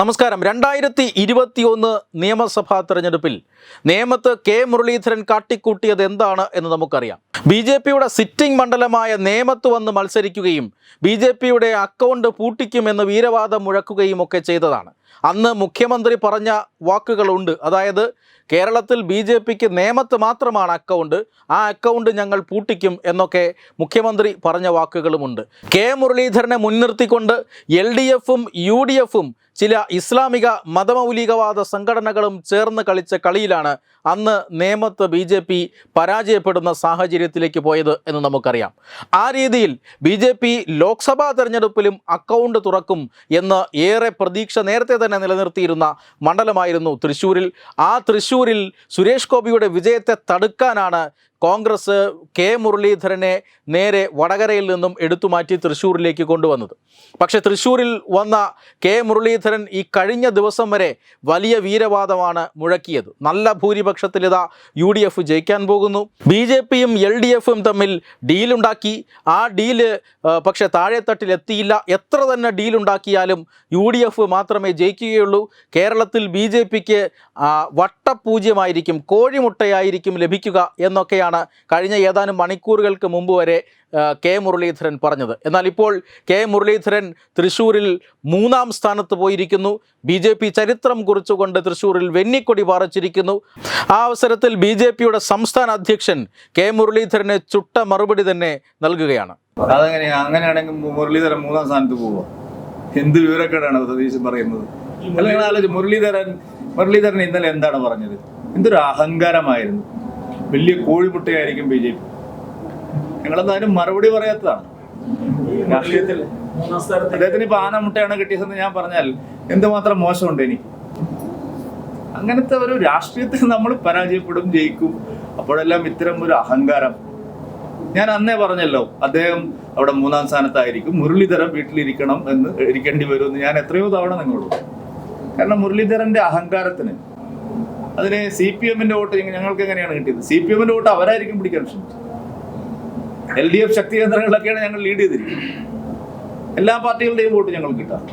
നമസ്കാരം. രണ്ടായിരത്തി ഇരുപത്തിയൊന്ന് നിയമസഭാ തെരഞ്ഞെടുപ്പിൽ നേമത്ത് കെ മുരളീധരൻ കാട്ടിക്കൂട്ടിയത് എന്താണ് എന്ന് നമുക്കറിയാം. ബി ജെ പിയുടെ സിറ്റിംഗ് മണ്ഡലമായ നേമത്ത് വന്ന് മത്സരിക്കുകയും ബി ജെ പിയുടെ അക്കൗണ്ട് പൂട്ടിക്കുമെന്ന് വീരവാദം മുഴക്കുകയും ഒക്കെ ചെയ്തതാണ്. അന്ന് മുഖ്യമന്ത്രി പറഞ്ഞ വാക്കുകളുണ്ട്. അതായത് കേരളത്തിൽ ബി ജെ പിക്ക് നേമത്ത് മാത്രമാണ് അക്കൗണ്ട്. ആ അക്കൗണ്ട് ഞങ്ങൾ പൂട്ടിക്കും എന്നൊക്കെ മുഖ്യമന്ത്രി പറഞ്ഞ വാക്കുകളുമുണ്ട്. കെ മുരളീധരനെ മുൻനിർത്തിക്കൊണ്ട് എൽ ഡി എഫും യു ഡി എഫും ചില ഇസ്ലാമിക മതമൗലികവാദ സംഘടനകളും ചേർന്ന് കളിച്ച കളിയിലാണ് അന്ന് നേമത്ത് ബി ജെ പി പരാജയപ്പെടുന്ന സാഹചര്യത്തിലേക്ക് പോയത് എന്ന് നമുക്കറിയാം. ആ രീതിയിൽ ബി ജെ പി ലോക്സഭാ തെരഞ്ഞെടുപ്പിലും അക്കൗണ്ട് തുറക്കും എന്ന് ഏറെ പ്രതീക്ഷ നേരത്തെ തന്നെ നിലനിർത്തിയിരുന്ന മണ്ഡലമായിരുന്നു തൃശ്ശൂരിൽ. ആ തൃശ്ശൂരിൽ സുരേഷ് ഗോപിയുടെ വിജയത്തെ തടുക്കാനാണ് കോൺഗ്രസ് കെ മുരളീധരനെ നേരെ വടകരയിൽ നിന്നും എടുത്തുമാറ്റി തൃശ്ശൂരിലേക്ക് കൊണ്ടുവന്നത്. പക്ഷേ തൃശ്ശൂരിൽ വന്ന കെ മുരളീധരൻ ഈ കഴിഞ്ഞ ദിവസം വരെ വലിയ വീരവാദമാണ് മുഴക്കിയത്. നല്ല ഭൂരിപക്ഷത്തിൽ ഇതാ യു ഡി എഫ് ജയിക്കാൻ പോകുന്നു. ബി ജെ പിയും എൽ ഡി എഫും തമ്മിൽ ഡീലുണ്ടാക്കി. ആ ഡീൽ പക്ഷെ താഴെത്തട്ടിൽ എത്തിയില്ല. എത്ര തന്നെ ഡീലുണ്ടാക്കിയാലും യു ഡി എഫ് മാത്രമേ ജയിക്കുകയുള്ളൂ. കേരളത്തിൽ ബി ജെ പിക്ക് വട്ടപൂജ്യമായിരിക്കും കോഴിമുട്ടയായിരിക്കും ലഭിക്കുക എന്നൊക്കെയാണ് കഴിഞ്ഞ ഏതാനും മണിക്കൂറുകൾക്ക് മുമ്പ് വരെ കെ മുരളീധരൻ പറഞ്ഞത്. എന്നാൽ ഇപ്പോൾ കെ മുരളീധരൻ തൃശ്ശൂരിൽ മൂന്നാം സ്ഥാനത്ത് പോയിരിക്കുന്നു. ബി ജെ പി ചരിത്രം കുറിച്ചുകൊണ്ട് തൃശ്ശൂരിൽ വെന്നിക്കൊടി പാറച്ചിരിക്കുന്നു. ആ അവസരത്തിൽ ബി ജെ പിയുടെ സംസ്ഥാന അധ്യക്ഷൻ കെ മുരളീധരനെ ചുട്ട മറുപടി തന്നെ നൽകുകയാണ്. അതങ്ങനെ അങ്ങനെയാണെങ്കിൽ മുരളീധരൻ മൂന്നാം സ്ഥാനത്ത് പോവുക എന്ത് വിവരക്കേടാണ് സതീശൻ പറയുന്നത്? മുരളീധരൻ മുരളീധരൻ ഇന്നലെ എന്താണ് പറഞ്ഞത്? എന്തൊരു അഹങ്കാരമായിരുന്നു. വലിയ കോഴിമുട്ടയായിരിക്കും ബി ജെ പി. ഞങ്ങളെന്താ അതിന് മറുപടി പറയാത്തതാണ്? രാഷ്ട്രീയത്തിൽ. അദ്ദേഹത്തിന് ഇപ്പൊ ആന മുട്ടയാണ് കിട്ടിയതെന്ന് ഞാൻ പറഞ്ഞാൽ എന്തുമാത്രം മോശമുണ്ട് എനിക്ക്? അങ്ങനത്തെ ഒരു രാഷ്ട്രീയത്തിൽ നമ്മൾ പരാജയപ്പെടും ജയിക്കും. അപ്പോഴെല്ലാം ഇത്തരം ഒരു അഹങ്കാരം. ഞാൻ അന്നേ പറഞ്ഞല്ലോ അദ്ദേഹം അവിടെ മൂന്നാം സ്ഥാനത്തായിരിക്കും. മുരളീധരൻ വീട്ടിലിരിക്കണം എന്ന് ഇരിക്കേണ്ടി വരുമെന്ന് ഞാൻ എത്രയോ തവണ നിങ്ങളോട് കാരണം മുരളീധരന്റെ അഹങ്കാരത്തിന് അതിന് സി പി എമ്മിന്റെ വോട്ട് ഞങ്ങൾക്ക് എങ്ങനെയാണ് കിട്ടിയത്? സി പി എമ്മിന്റെ വോട്ട് അവരായിരിക്കും പിടിക്കാൻ ശ്രമിച്ചത്. എൽ ഡി എഫ് ശക്തി കേന്ദ്രങ്ങളിലൊക്കെയാണ് ഞങ്ങൾ ലീഡ് ചെയ്തിരിക്കുന്നത്. എല്ലാ പാർട്ടികളുടെയും വോട്ട് ഞങ്ങൾ കിട്ടാം.